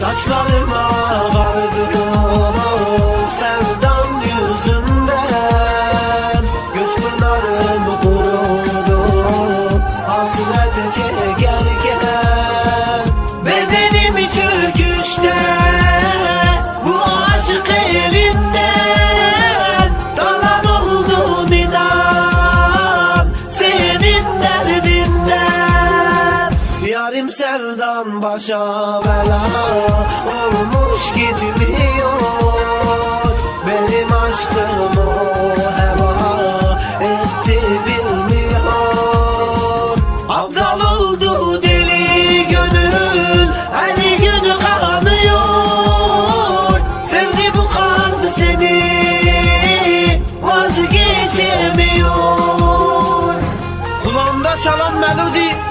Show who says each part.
Speaker 1: Saçlarıma kardırıp sevdan yüzünden. Göz pınarım kurudu hasrete çekerken. Bedenimi çöküşte Benim sevdan başa bela olmuş gitmiyor. Benim aşkım o heba etti bilmiyor. Aptal oldu deli gönül her gün kanıyor. Sevdi bu kalp seni vazgeçemiyor. Kulağımda çalan melodi